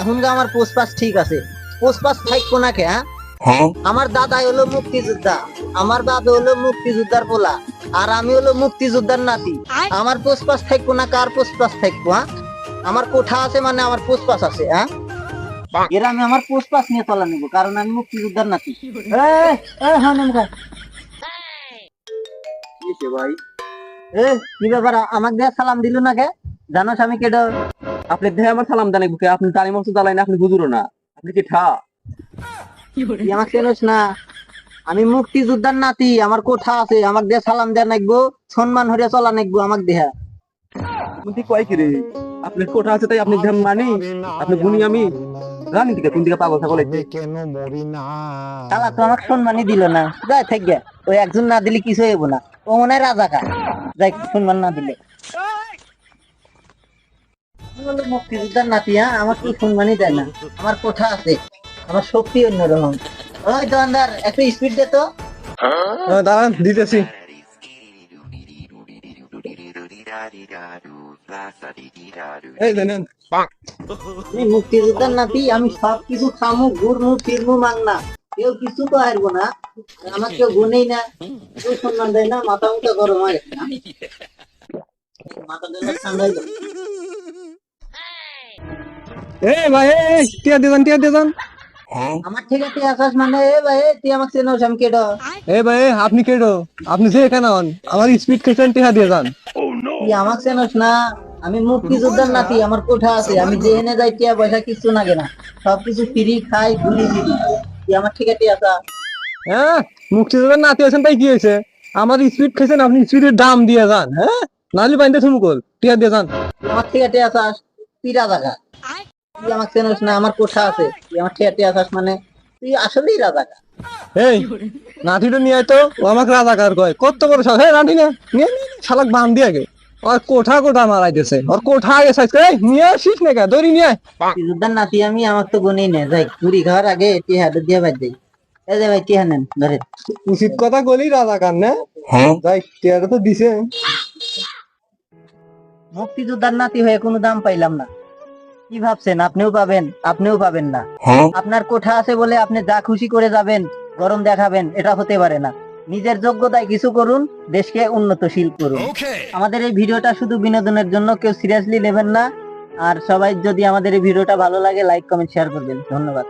এখন যে আমার পোস্টপাস ঠিক আছে। পোস্টপাস থাকব না কে হ্যাঁ আমার দাদা হলো মুক্তিযোদ্ধা আমার হলো মুক্তিযোদ্ধার পোলা আর আমি হলো মুক্তিযোদ্ধার নাতি। আমার পোস্টপাস থাকব না কার পোস্টপাস থাকব হ্যাঁ? আমার কোঠা আছে মানে আমার পোস্টপাস আছে হ্যাঁ? এর আমি আমার পোস্টপাস নিয়ে চলা নেব কারণ আমি মুক্তিযোদ্ধার নাতি। হ্যাঁ, ভাই এ কি ব্যাপার? আমাকে সালাম দিল না কে জানোস আমি কেডো? আপনি দেহে আমার সালাম জানাই বুকে আপনি তারি মতো জ্বালাই না আপনি বুঝুরো না। আপনি কি ঠা? আমাকে চেনোস না? আমি মুক্তিযোদ্ধার নাতি আমার কোঠা আছে আমাকে দিয়ে সালাম দেয়া নাকবো সম্মান হরিয়া চলা নাকবো আমাকে দেহা। আপনি কয় কি রে? আপনার কোঠা আছে তাই আপনি ধ্যান মানি? আপনি গুনি আমি? জানি দিকে কোন দিকে পাগল ছাগল। কেন মরি না তালা তো আমাকে সম্মানই দিল না। যাই থাক গে ওই একজন না দিলে কিছু হইব না। ও মনে হয় রাজাকা যাই সম্মান না দিলে। হলো মুক্তিযোদ্ধার নাতি হ্যাঁ? আমার কি সম্মানই দেয় না। আমার কোঠা আছে। আমার শক্তি অন্যরকম। ওই দোকানদার একটু স্পিড দে তো। হ্যাঁ, দাঁড়ান দিতেছি। মুক্তিযোদ্ধার নাতি আমি সব কিছু খামু ঘুরমু ফিরমু মাংনা। কেউ কিছু তো হারবো না। আমার কেউ গুনেই না। কেউ সম্মান দেয় না। মাথা মুখা গরম হয়। মাথা দিলে ঠান্ডা হয়ে। এই ভাই টিয়া দিয়ে যান টিয়া দিয়ে আমার ঠিক আছে আসাস মানে এ ভাই এ, তুই আমাকে চেনোস আমি কেডো। এই ভাই আপনি কেডো? আপনি যে এখানে হন আমার স্পিড খেয়েছেন টিয়া দিয়ে যান? তুই আমাকে চেনোস না আমি মুক্তিযোদ্ধার নাতি আমার কোঠা আছে আমি যে এনে যাই টিয়া পয়সা কিছু লাগে না। সবকিছু ফ্রি খাই ঘুরি ফিরি তুই আমার ঠিক আছে আসা হ্যাঁ মুক্তিযোদ্ধার নাতি আছেন তাই কি হয়েছে? আমার স্পিড খেয়েছেন আপনি স্পিডের দাম দিয়ে যান হ্যাঁ? নালি বাইন্দে থুমকল টিয়া দিয়ে যান। তুই আমার ঠিক আছে আসাস তুই রাজাকা তুই আমাকে চেনোস না আমার কোঠা আছে তুই আমার আসাস মানে তুই আসলেই এই নাতিটা নিয়ে আয় তো ও আমাকে রাজাকার কয়। কত বড় এই নাতি না নিয়ে শালাক বান দিয়ে আগে। আর কোঠা কোঠা মারাইতেছে? ওর কোঠা আগে সাইজ করে নিয়ে আসিস না কে দড়ি নিয়ে আয়। নাতি আমি আমার তো গুনেই নে যাই খাওয়ার আগে টিহা দিয়ে বাদ এই যে ভাই টিহা নেন ধরে উচিত কথা বলি রাজাকার না? যাই টিয়াটা তো দিছে। মুক্তিযোদ্ধার নাতি হয়ে কোনো দাম পাইলাম না। কি ভাবছেন? আপনিও পাবেন আপনিও পাবেন না। আপনার কোঠা আছে বলে আপনি যা খুশি করে যাবেন গরম দেখাবেন এটা হতে পারে না। নিজের যোগ্যতায় কিছু করুন দেশকে উন্নতশীল করুন। আমাদের এই ভিডিওটা শুধু বিনোদনের জন্য কেউ সিরিয়াসলি নেবেন না। আর সবাই যদি আমাদের এই ভিডিওটা ভালো লাগে লাইক কমেন্ট শেয়ার করবেন। ধন্যবাদ।